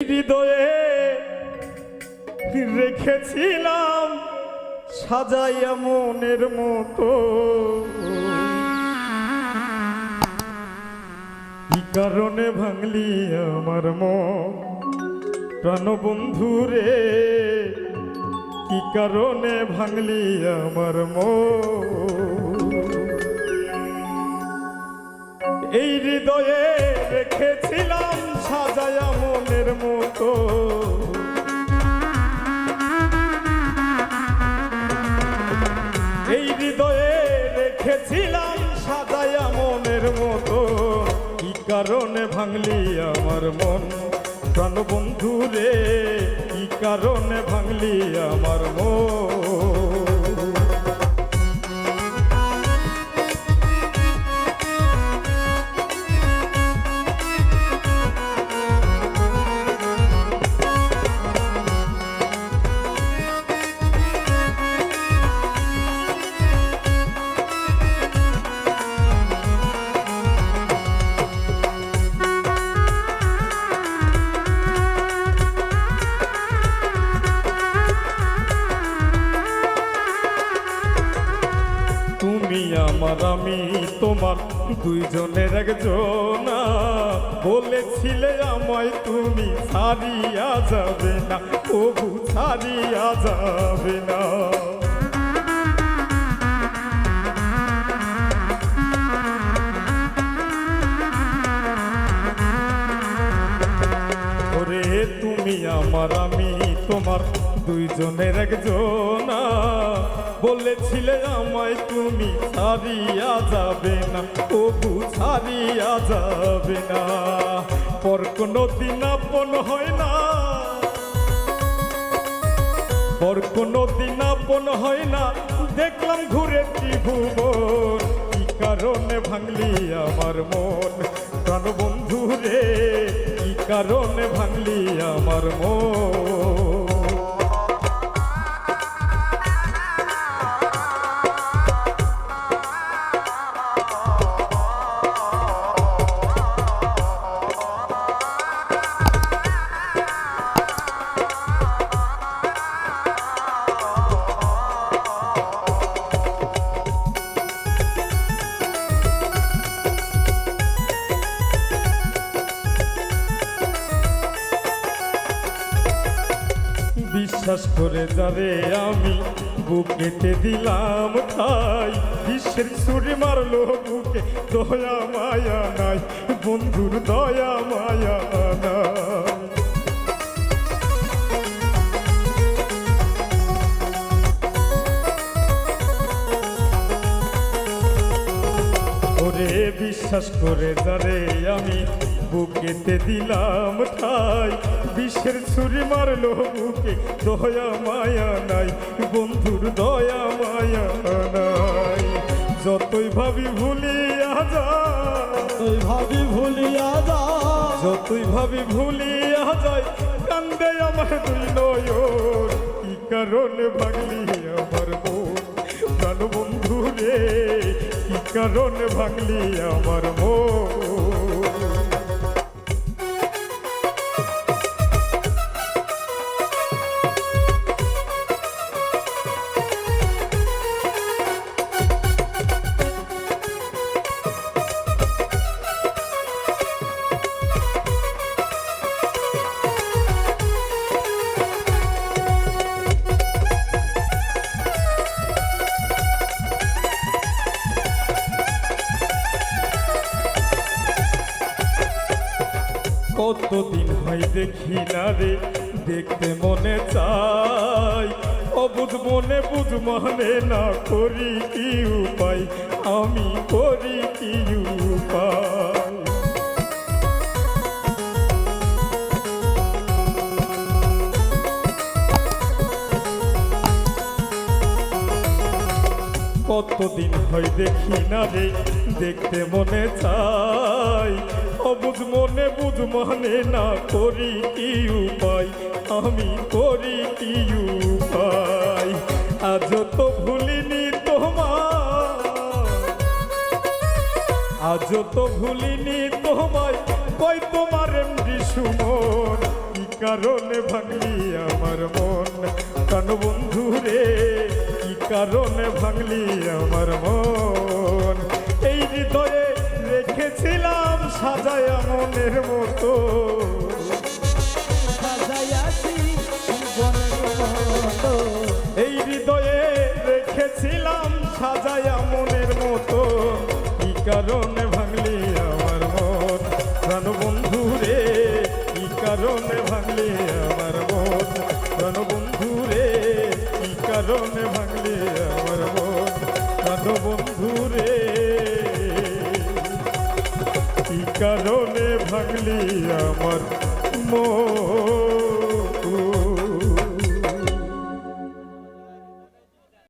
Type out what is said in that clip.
হৃদয়ে রেখেছিলাম সাজাইয়া মনের মতো। কি কারণে ভাঙলি আমার মন? প্রাণবন্ধু রে, কি কারণে ভাঙলি আমার মন? এই হৃদয়ে রেখেছিলাম সাজায়া মনের মতো। এই হৃদয়ে রেখেছিলাম সাজায়া মনের মতো। কি কারণে ভাঙলি আমার মন? প্রাণবন্ধু রে, কি কারণে ভাঙলি আমার মন? আমি তোমার দুইজনের একজনা। বলেছিলে আমায় তুমি ছাড়িয়া যাবে না কবু ছাড়িয়া যাবে না। তুমি আমার, আমি তোমার দুইজনের একজনা। বলেছিলে আমায়, তুমি ছাড়িয়া যাবে না, তবু ছাড়িয়া যাবে না। পর কোনো দিন আপন হয় না। পর কোনো দিন আপন হয় না। দেখলাম ঘুরে ত্রিভুবন কি কারণে ভাঙলি আমার মন? প্রাণবন্ধু রে, কি কারণে ভাঙলি আমার মন? বিশ্বাস করে যারে আমি। বুকেতে দিলাম ঠাই বিশ্বের ছুরি মারলো বুকে, দয়া মায়া নাই। বন্ধুর দয়া মায়া নাই। বিশ্বাস করে যারে আমি। বুকেতে দিলাম ঠাই। বিশ্বের ছুরি মারলো বুকে দয়া মায়া নাই। বন্ধুর দয়া মায়া নাই। যতই ভাবি ভুলিয়া যা তুই ভাবি ভুলিয়া যা যতই ভাবি ভুলিয়া যায় কান্দে আমার দুই নয়ন। কি কারণে ভাঙলি আমার মন? প্রাণ বন্ধু রে কি কারণে ভাঙলি আমার মন? কতদিন হয় দেখি না রে, দেখতে মনে চাই। অবুধ মনে বুঝ মানে না করি কি উপায়, আমি করি কি উপায়। কতদিন হয় দেখি না রে, দেখতে মনে চাই। অবুঝ মনে বুঝ মানে না করি কি উপায়? আমি করি কি উপায়? আজ তো ভুলিনি তোমার আজ তো ভুলিনি তোমায় কই তোমার এমডি সুমন। কি কারণে ভাঙলি আমার মন? কান বন্ধু রে, কি কারণে ভাঙলি আমার মন? কারণে ভাঙলি আমার মন? প্রাণ বন্ধু রে, কি কারণে ভাঙলি আমার মন? প্রাণ বন্ধু রে, কি কারণে ভাঙলি আমার মন? প্রাণ বন্ধু রে, কি কারণে ভাঙলি আমার মন?